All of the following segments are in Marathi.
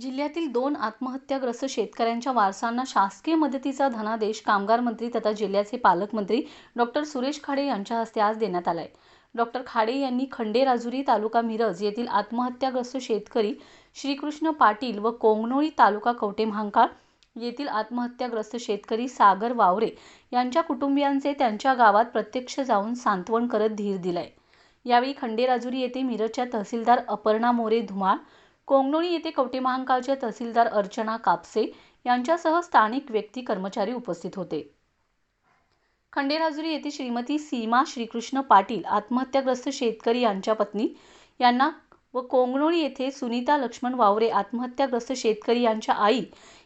जिल्ह्यातील दोन आत्महत्याग्रस्त शेतकऱ्यांच्या वारसांना शासकीय मदतीचा धनादेश कामगार मंत्री तथा जिल्ह्याचे पालकमंत्री डॉक्टर सुरेश खाडे यांच्या हस्ते आज देण्यात आलाय. डॉक्टर खाडे यांनी खंडेराजुरी तालुका मिरज येथील आत्महत्याग्रस्त शेतकरी श्रीकृष्ण पाटील व कोंगनोळी तालुका कवटेमहांकाळ येथील आत्महत्याग्रस्त शेतकरी सागर वावरे यांच्या कुटुंबियांचे त्यांच्या गावात प्रत्यक्ष जाऊन सांत्वन करत धीर दिलाय. यावेळी खंडेराजुरी येथे मिरजच्या तहसीलदार अपर्णा मोरे धुमाळ कोंगनोळी येथे कवटेमहांकाळच्या तहसीलदार अर्चना कापसे यांच्यासह स्थानिक व्यक्ती कर्मचारी उपस्थित होते. खंडेराजुरी येथे श्रीमती सीमा श्रीकृष्ण पाटील आत्महत्याग्रस्त शेतकरी यांच्या पत्नी यांना व कोंगनोळी येथे सुनीता लक्ष्मण वावरे आत्महत्याग्रस्त शेतकरी यांच्या आई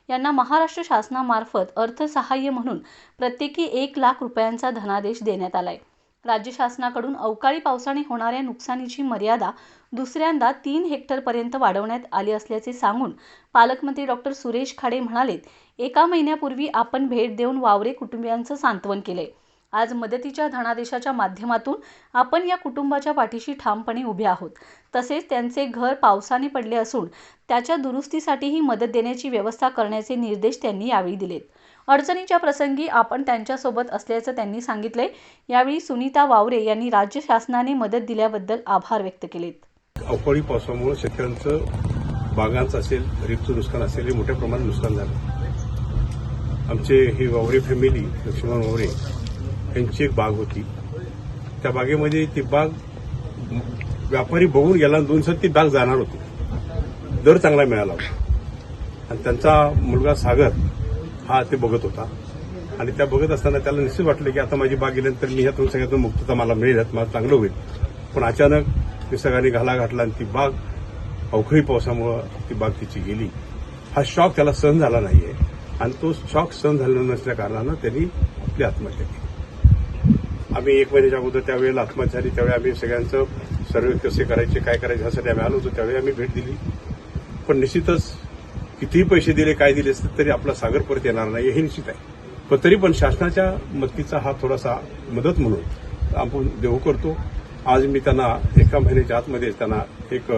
यांना महाराष्ट्र शासनामार्फत अर्थसहाय्य म्हणून प्रत्येकी एक लाख रुपयांचा धनादेश देण्यात आला आहे राज्य शासनाकडून अवकाळी पावसाने होणाऱ्या नुकसानीची मर्यादा दुसऱ्यांदा तीन हेक्टरपर्यंत वाढवण्यात आली असल्याचे सांगून पालकमंत्री डॉक्टर सुरेश खाडे म्हणालेत एका महिन्यापूर्वी आपण भेट देऊन वावरे कुटुंबियांचं सांत्वन केलंय. आज मदतीच्या धनादेशाच्या माध्यमातून आपण या कुटुंबाच्या पाठीशी ठामपणे उभे आहोत. तसेच त्यांचे घर पावसाने पडले असून त्याच्या दुरुस्तीसाठीही मदत देण्याची व्यवस्था करण्याचे निर्देश त्यांनी यावेळी दिलेत. अडचणीच्या प्रसंगी आपण त्यांच्यासोबत असल्याचं त्यांनी सांगितलंय. यावेळी सुनीता वावरे यांनी राज्य शासनाने मदत दिल्याबद्दल आभार व्यक्त केलेत. अवकाळी पावसामुळे शेतकऱ्यांचं बागांचं असेल खरीपचं नुकसान असेल हे मोठ्या प्रमाणात नुकसान झालं. आमचे ही वावरे फॅमिली लक्ष्मण वावरे यांची एक बाग होती. त्या बागेमध्ये ती बाग व्यापारी बघून गेला दोन दिवसात ती बाग जाणार होती. दर चांगला मिळाला होता. आणि त्यांचा मुलगा सागर हा ते बघत होता. आणि त्या बघत असताना त्याला निश्चित वाटलं की आता माझी बाग गेल्यानंतर मी ह्यातून सगळ्यातून मुक्तता मला मिळेल मला चांगलं होईल. पण अचानक निसर्गाने घाला घातला आणि ती बाग अवखळी पावसामुळं ती बाग तिची गेली. हा शॉक त्याला सहन झाला नाहीये. आणि तो शॉक सहन झाला नसल्या कारणानं त्यांनी आपली आत्महत्या केली. आम्ही एक महिन्याच्या अगोदर त्यावेळेला आत्महत्या झाली त्यावेळी आम्ही सगळ्यांचं सर्वे कसे करायचे काय करायचे ह्यासाठी आम्ही आलो होतो त्यावेळी आम्ही भेट दिली. पण निश्चितच कितीही पैसे दिले काय दिले असते तरी आपला सागर परत येणार नाही हे निश्चित आहे. पण तरी पण शासनाच्या मदतीचा हा थोडासा मदत म्हणून आपण देऊ करतो. आज मी त्यांना एका महिन्याच्या आतमध्ये त्यांना एक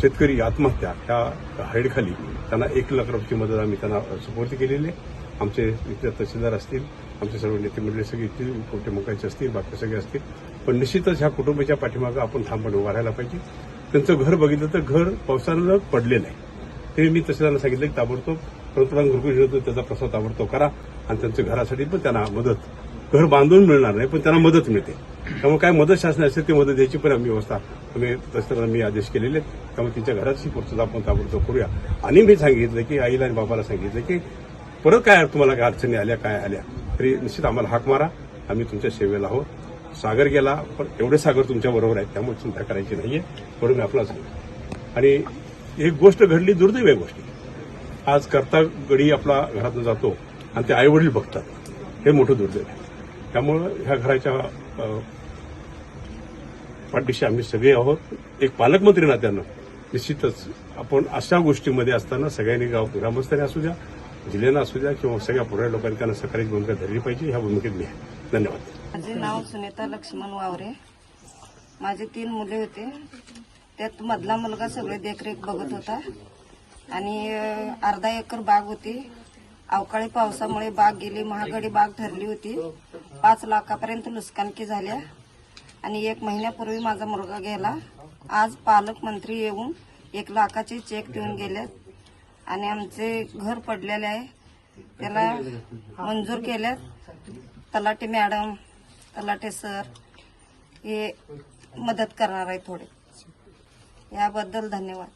शेतकरी आत्महत्या ह्या हाईडखाली त्यांना एक लाख रुपयाची मदत आम्ही त्यांना सुपूर्द केलेली आहे. आमचे इथले तहसीलदार असतील आमचे सर्व नेते मंडळी सगळे इथले कोणते मुखांचे असतील बाकी सगळे असतील. पण निश्चितच ह्या कुटुंबाच्या पाठीमागं आपण ठामपणे उभा राहायला पाहिजे. त्यांचं घर बघितलं तर घर पावसानं पडले नाही ते मी तहसीलदारांना सांगितलं की ताबडतोब पंतप्रधान घरकुल होतो त्याचा प्रस्ताव ताबडतोब करा आणि त्यांच्या घरासाठी पण त्यांना मदत घर बांधून मिळणार नाही पण त्यांना मदत मिळते. त्यामुळे काय मदत शासन असेल ती मदत द्यायची पण आम्ही व्यवस्था आम्ही तहसीलदारांना मी आदेश केलेले आहेत. त्यामुळे तिच्या घराची पूर्तता आपण ताबडतोब करूया. आणि मी सांगितलं की आईला आणि बाबाला सांगितलं की परत काय तुम्हाला काय अडचणी आल्या काय आल्या तरी निश्चित आम्हाला हाक मारा. आम्ही तुमच्या सेवेला आहोत. सागर गेला पण एवढे सागर तुमच्या बरोबर आहेत त्यामुळे चिंता करायची नाहीये. म्हणून मी आपला सांगितलं आणि एक गोष्ट घडली दुर्दैव आहे गोष्टी. आज करता गडी आपला घरातून जातो आणि ते आईवडील बघतात. हे मोठं दुर्दैव आहे. त्यामुळं ह्या घराच्या पाठीशी आम्ही सगळे आहोत. एक पालकमंत्री नात्यानं निश्चितच आपण अशा गोष्टीमध्ये असताना सगळ्यांनी गाव ग्रामस्थांनी असू द्या जिल्ह्यानं असू द्या किंवा सगळ्या पुढे लोकांनी त्यांना सकाळी भूमिका धरली पाहिजे ह्या भूमिकेत मी आहे. धन्यवाद. माझे नाव सुनीता लक्ष्मण वावरे. माझे तीन मुले होते. त्यात मधला मुलगा सगळे देखरेख बघत होता. आणि अर्धा एकर बाग होती. अवकाळी पावसामुळे बाग गेली महागडी बाग ठरली होती. पाच लाखापर्यंत नुकसानकी झाल्या. आणि एक महिन्यापूर्वी माझा मुलगा गेला. आज पालकमंत्री येऊन एक लाखाचे चेक देऊन गेलेत. आणि आमचे घर पडलेले आहे. त्याला मंजूर केल्यात. तलाटे मॅडम तलाटे सर हे मदत करणार आहे थोडे. याबद्दल धन्यवाद.